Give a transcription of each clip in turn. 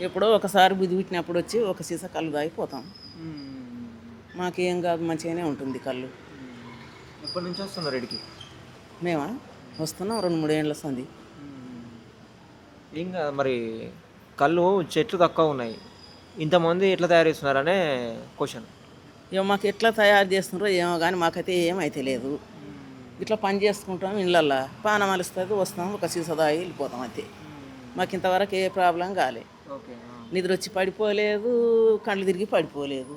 ఎప్పుడో ఒకసారి బుద్ధి పుట్టినప్పుడు వచ్చి ఒక సీసా కళ్ళు తాగిపోతాం మాకేం కాదు మంచిగానే ఉంటుంది కళ్ళు. ఎప్పటి నుంచి వస్తున్నారు ఇడికి? మేమా? వస్తున్నాం రెండు మూడు ఏళ్ళ ఏం కాదు మరి కళ్ళు చెట్లు తక్కువ ఉన్నాయి. ఇంతమంది ఎట్లా తయారు చేస్తున్నారనే క్వశ్చన్. ఇక మాకు ఎట్లా తయారు చేస్తున్నారో ఏమో కానీ మాకైతే ఏమైతే లేదు. ఇట్లా పని చేసుకుంటాం ఇళ్ళల్లో. పానం అలుస్తుంది వస్తాం ఒక సీసా వెళ్ళిపోతాం అంతే. మాకు ఇంతవరకు ఏ ప్రాబ్లం కాలే. ఓకే నిద్ర వచ్చి పడిపోలేదు కళ్ళు తిరిగి పడిపోలేదు.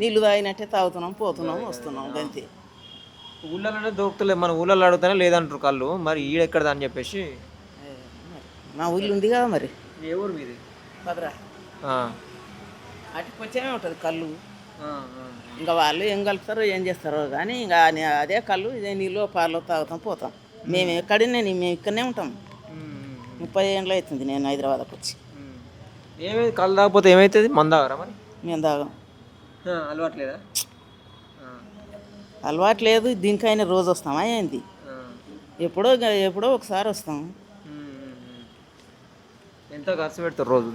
నీళ్ళు తాగినట్టే తాగుతున్నాం పోతున్నాం వస్తున్నాం అంతే ఊళ్ళలోనే దొరుకుతలే మన ఊళ్ళలో అడుగుతానే లేదంటారు కళ్ళు. మరి ఈడెక్కడదా అని చెప్పేసి? మా ఊళ్ళు ఉంది కదా మరి. ఏ ఊరు మీది? పదరా ఆ. అటుకు వచ్చేమే ఉంటుంది కళ్ళు. ఇంకా వాళ్ళు ఏం కలుపుతారో ఏం చేస్తారో కానీ ఇంకా అదే కళ్ళు ఇదే నీళ్ళు పాలు తాగుతాం పోతాం. మేము ఎక్కడనే మేము ఇక్కడనే ఉంటాం. ముప్పై ఏళ్ళు అవుతుంది నేను హైదరాబాద్కి వచ్చి. ఏమైంది? కళ్ళు తాగకపోతే ఏమవుతుంది మందాగరా మరి? మేము తాగాం. అలవాట్లేదా అలవాటు లేదు? దీనికైనా రోజు ఏంది? ఆ. ఎప్పుడో ఎప్పుడో ఒకసారి వస్తాం. ఎంత ఖర్చు పెడతారు రోజు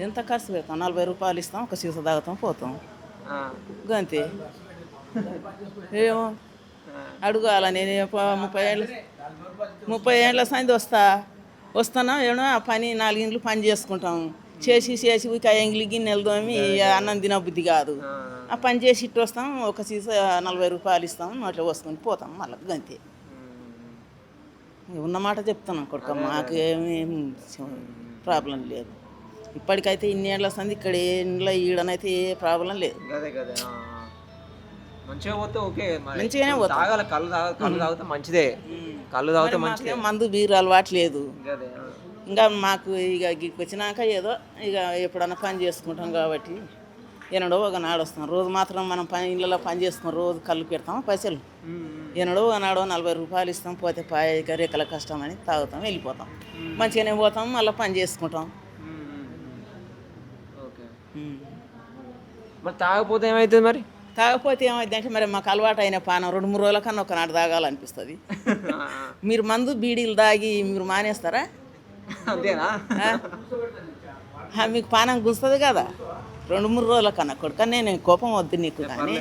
ఎంత ఖర్చు పెడతాం? నలభై రూపాయలు ఇస్తాం ఒక సీసా తాగుతాం పోతాం. గంతే. ఏమో అడుగాల నేను ముప్పై ఏళ్ళ ముప్పై ఏళ్ళ సంది వస్తా. వస్తాను ఏమో ఆ పని నాలుగింట్లు పని చేసుకుంటాం. చేసి చేసి ఇక ఎంగిలి గిన్నెలు తోమి అన్నం తినబుద్ధి కాదు. ఆ. పని చేసి ఇట్టు వస్తాం ఒక సీసా నలభై రూపాయలు ఇస్తాం నోట్లో పోసుకొని పోతాం మళ్ళీ గంతే. ఉన్నమాట చెప్తున్నాం కొడుక మాకు ఏమీ ప్రాబ్లం లేదు. ఇప్పటికైతే ఇన్ని ఏళ్ళ సంది ఇక్కడ ఏ ఇంట్లో ఈడనైతే ఏ ప్రాబ్లం లేదు. మంచిగా పోతే ఓకే మంచిగానే. తాగాలి కళ్ళు తాగ కళ్ళు తాగితే మంచిదే. కళ్ళు తాగితే మంచిదే. మందు బీరు అలవాటు లేదు. ఇంకా మాకు ఇక గిక్కడికి వచ్చినాక ఏదో ఇక ఎప్పుడన్నా పని చేసుకుంటాం కాబట్టి ఎన్నడో ఒక నాడు వస్తాం. రోజు మాత్రం మనం పని ఇళ్ళలో పని చేసుకుని రోజు కళ్ళు పెడతాం పైసలు? ఉమ్. ఎన్నడో నాడో నలభై రూపాయలు ఇస్తాం పోతే పాయ రెక్కల కష్టం అని తాగుతాం వెళ్ళిపోతాం. మంచిగానే పోతాం మళ్ళీ పని చేసుకుంటాం. మరి తాగకపోతే ఏమవుతుంది మరి? తాగకపోతే ఏమైందంటే మరి మాకు అలవాటు అయిన పానం రెండు మూడు రోజుల కన్నా ఒకనాడు తాగాలనిపిస్తుంది. మీరు మందు బీడీలు తాగి మీరు మానేస్తారా? అంతేనా? మీకు పానం గుస్తుంది కదా. రెండు మూడు రోజుల కన్నా కొడుక నేను కోపం వద్దు నీకు కానీ.